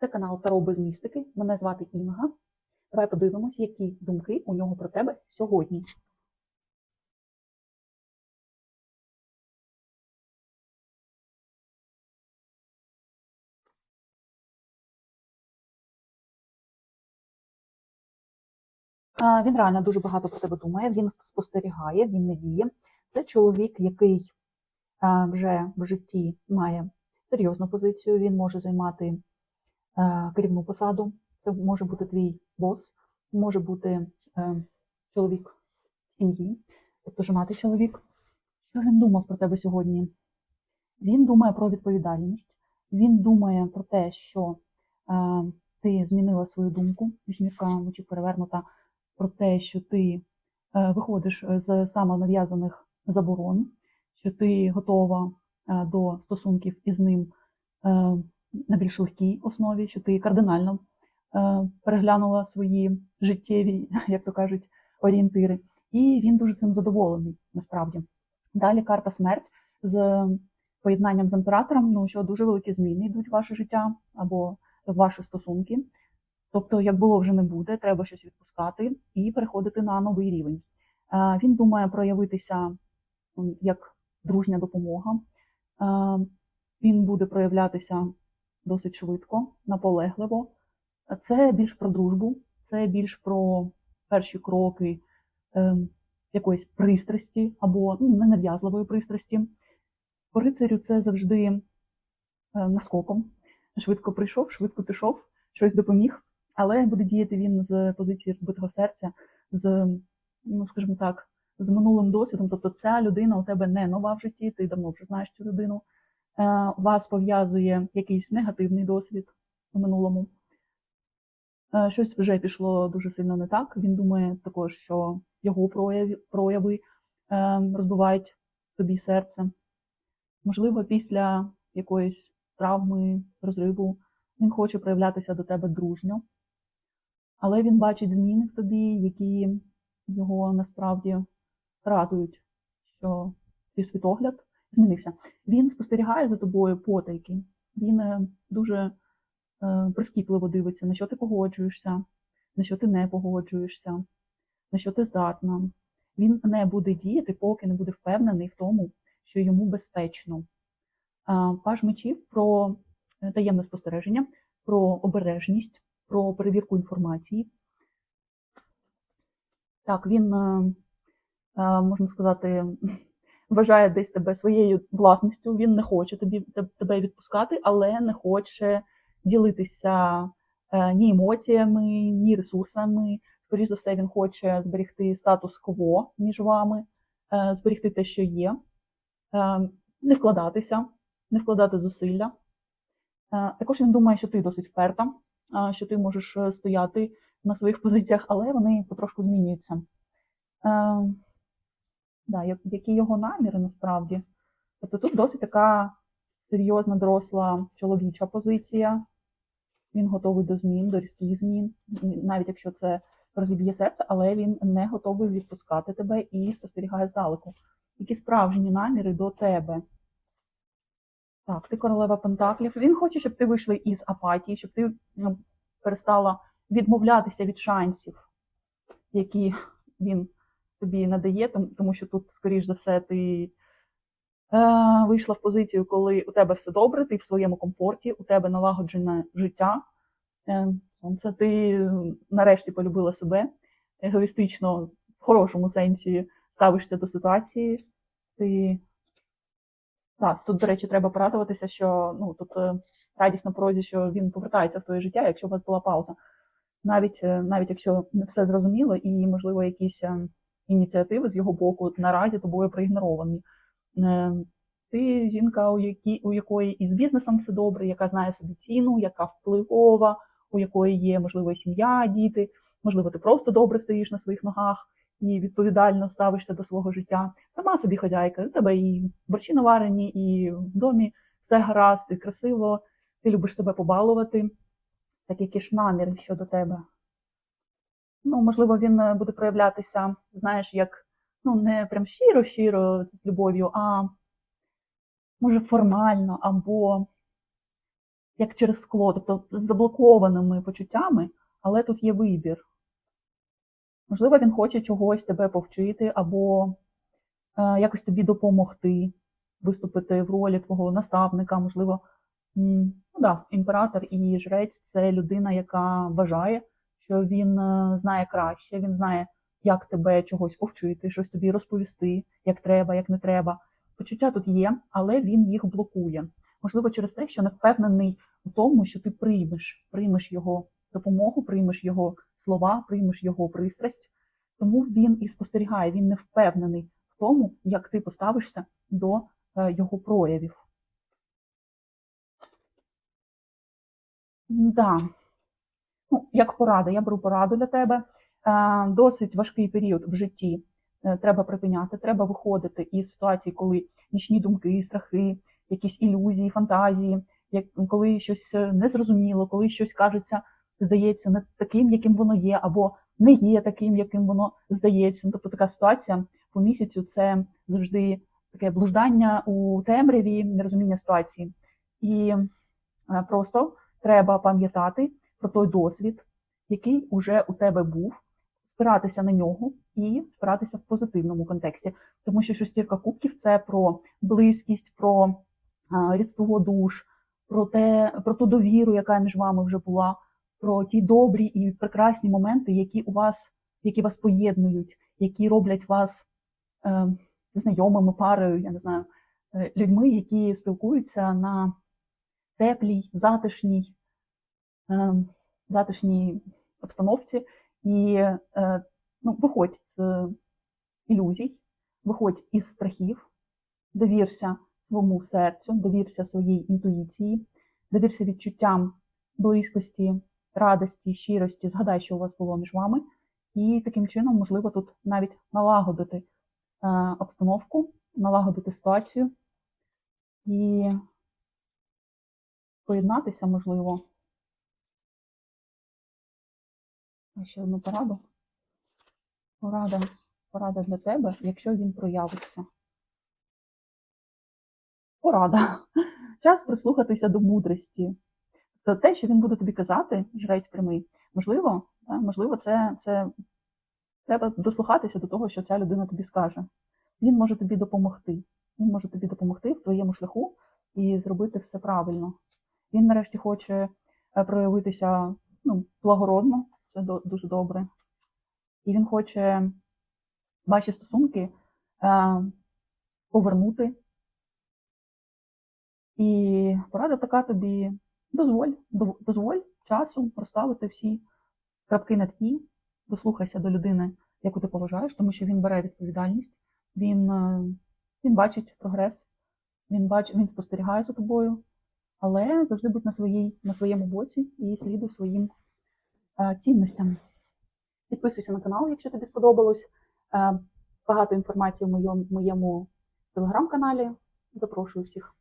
Це канал Таро без містики. Мене звати Інга. Давай подивимось, які думки у нього про тебе сьогодні. Він реально дуже багато про тебе думає, він спостерігає, він не діє. Це чоловік, який вже в житті має серйозну позицію, він може займати керівну посаду. Це може бути твій бос, може бути е, чоловік сім'ї, тобто женатий чоловік. Що він думав про тебе сьогодні? Він думає про відповідальність, він думає про те, що е, ти змінила свою думку, вісьмірка мочів перевернута, про те, що ти е, виходиш з самонав'язаних заборон, що ти готова е, до стосунків із ним е, на більш легкій основі, що ти кардинально е, переглянула свої життєві, як то кажуть, орієнтири. І він дуже цим задоволений насправді. Далі карта смерть з поєднанням з імператором, ну що дуже великі зміни йдуть в ваше життя або в ваші стосунки. Тобто, як було вже не буде, треба щось відпускати і переходити на новий рівень. Е, Він думає проявитися як дружня допомога. Е, Він буде проявлятися досить швидко, наполегливо. Це більш про дружбу, це більш про перші кроки е, якоїсь пристрасті або ну, ненав'язливої пристрасті. По рицарю це завжди е, наскоком. Швидко прийшов, швидко пішов, щось допоміг, але буде діяти він з позиції розбитого серця, з, ну скажімо так, з минулим досвідом. Тобто ця людина у тебе не нова в житті, ти давно вже знаєш цю людину. Е, Вас пов'язує якийсь негативний досвід у минулому. Е, Щось вже пішло дуже сильно не так. Він думає також, що його прояви, е, розбивають тобі серце. Можливо, після якоїсь травми, розриву він хоче проявлятися до тебе дружньо, але він бачить зміни в тобі, які його насправді радують, що твій світогляд змінився. Він спостерігає за тобою потайки, він е, дуже е, прискіпливо дивиться, на що ти погоджуєшся, на що ти не погоджуєшся, на що ти здатна. Він не буде діяти, поки не буде впевнений в тому, що йому безпечно. Паж мечів про е, таємне спостереження, про обережність, про перевірку інформації. Так, він, можна сказати, вважає десь тебе своєю власністю, він не хоче тобі, тебе відпускати, але не хоче ділитися е, ні емоціями, ні ресурсами. Скоріше за все, він хоче зберегти статус-кво між вами, е, зберегти те, що є, е, не вкладатися, не вкладати зусилля. Також він думає, що ти досить вперта, що ти можеш стояти на своїх позиціях, але вони потрошку змінюються. Да, як- які його наміри насправді. Тобто тут досить така серйозна, доросла чоловіча позиція. Він готовий до змін, до різких змін, навіть якщо це розіб'є серце, але він не готовий відпускати тебе і спостерігає здалеку. Які справжні наміри до тебе? Так, ти королева Пентаклів. Він хоче, щоб ти вийшла із апатії, щоб ти ну, перестала відмовлятися від шансів, які він тобі надає, тому- що тут, скоріш за все, ти е, вийшла в позицію, коли у тебе все добре, ти в своєму комфорті, у тебе налагоджене життя. Е, сонце, ти нарешті полюбила себе, егоїстично, в хорошому сенсі ставишся до ситуації. Ти так, тут, до речі, треба порадуватися, що ну тут е, радість на порозі, що він повертається в твоє життя, якщо у вас була пауза. Навіть е, навіть якщо не все зрозуміло, і можливо якісь е, ініціативи з його боку наразі тобою проігноровані. Е, Ти жінка, у якій у якої і з бізнесом все добре, яка знає собі ціну, яка впливова, у якої є можливо сім'я, діти. Можливо, ти просто добре стоїш на своїх ногах і відповідально ставишся до свого життя. Сама собі хазяйка, у тебе і борщі наварені, і в домі все гаразд, і красиво, ти любиш себе побалувати. Так які ж наміри щодо тебе? Ну, можливо, він е, буде проявлятися, знаєш, як ну, не прям щиро-щиро з любов'ю, а може формально, або як через скло, тобто з заблокованими почуттями, але тут є вибір. Можливо, він хоче чогось тебе повчити або е, якось тобі допомогти, виступити в ролі твого наставника, можливо, ну да, імператор і жрець це людина, яка вважає, що він е, знає краще, він знає, як тебе чогось повчити, щось тобі розповісти, як треба, як не треба. Почуття тут є, але він їх блокує. Можливо, через те, що не впевнений у тому, що ти приймеш, приймеш його допомогу, приймеш його слова, приймеш його пристрасть. Тому він і спостерігає, він не впевнений в тому, як ти поставишся до е, його проявів. Да. Ну, як порада, я беру пораду для тебе. Е, Досить важкий період в житті е, треба припиняти, треба виходити із ситуації, коли нічні думки, страхи, якісь ілюзії, фантазії, як коли щось е, незрозуміло, коли щось кажеться, здається, не таким, яким воно є, або не є таким, яким воно здається. Ну, Тобто така ситуація по місяцю це завжди таке блуждання у темряві, нерозуміння ситуації. І просто треба пам'ятати про той досвід, який уже у тебе був, спиратися на нього і спиратися в позитивному контексті. Тому що шестірка кубків це про близькість, про рідство душ, про те, про ту довіру, яка між вами вже була, про ті добрі і прекрасні моменти, які у вас, які вас поєднують, які роблять вас е, знайомими парою, я не знаю, е, людьми, які спілкуються на теплій, затишній, затишній обстановці. І е, ну, виходь з ілюзій, виходь із страхів, довірся своєму серцю, довірся своїй інтуїції, довірся відчуттям близькості, радості, щирості, згадай, що у вас було між вами, і таким чином, можливо, тут навіть налагодити е, обстановку, налагодити ситуацію і поєднатися, можливо. Ще одну пораду. Порада, порада для тебе, якщо він проявиться. Порада. Час прислухатися до мудрості. Тобто те, що він буде тобі казати, жрець прямий, можливо, да, можливо, це, це треба дослухатися до того, що ця людина тобі скаже. Він може тобі допомогти. Він може тобі допомогти в твоєму шляху і зробити все правильно. Він нарешті хоче е, проявитися ну, благородно, це дуже добре. І він хоче ваші стосунки е, повернути. І порада така тобі. Дозволь, дозволь часу розставити всі крапки над «і», дослухайся до людини, яку ти поважаєш, тому що він бере відповідальність, він, е, він бачить прогрес, він, бач, він спостерігає за тобою, але завжди будь на, своїй, на своєму боці і слідуй своїм цінностям. Підписуйся на канал, якщо тобі сподобалось. Е, Багато інформації в моєму телеграм-каналі. Запрошую всіх.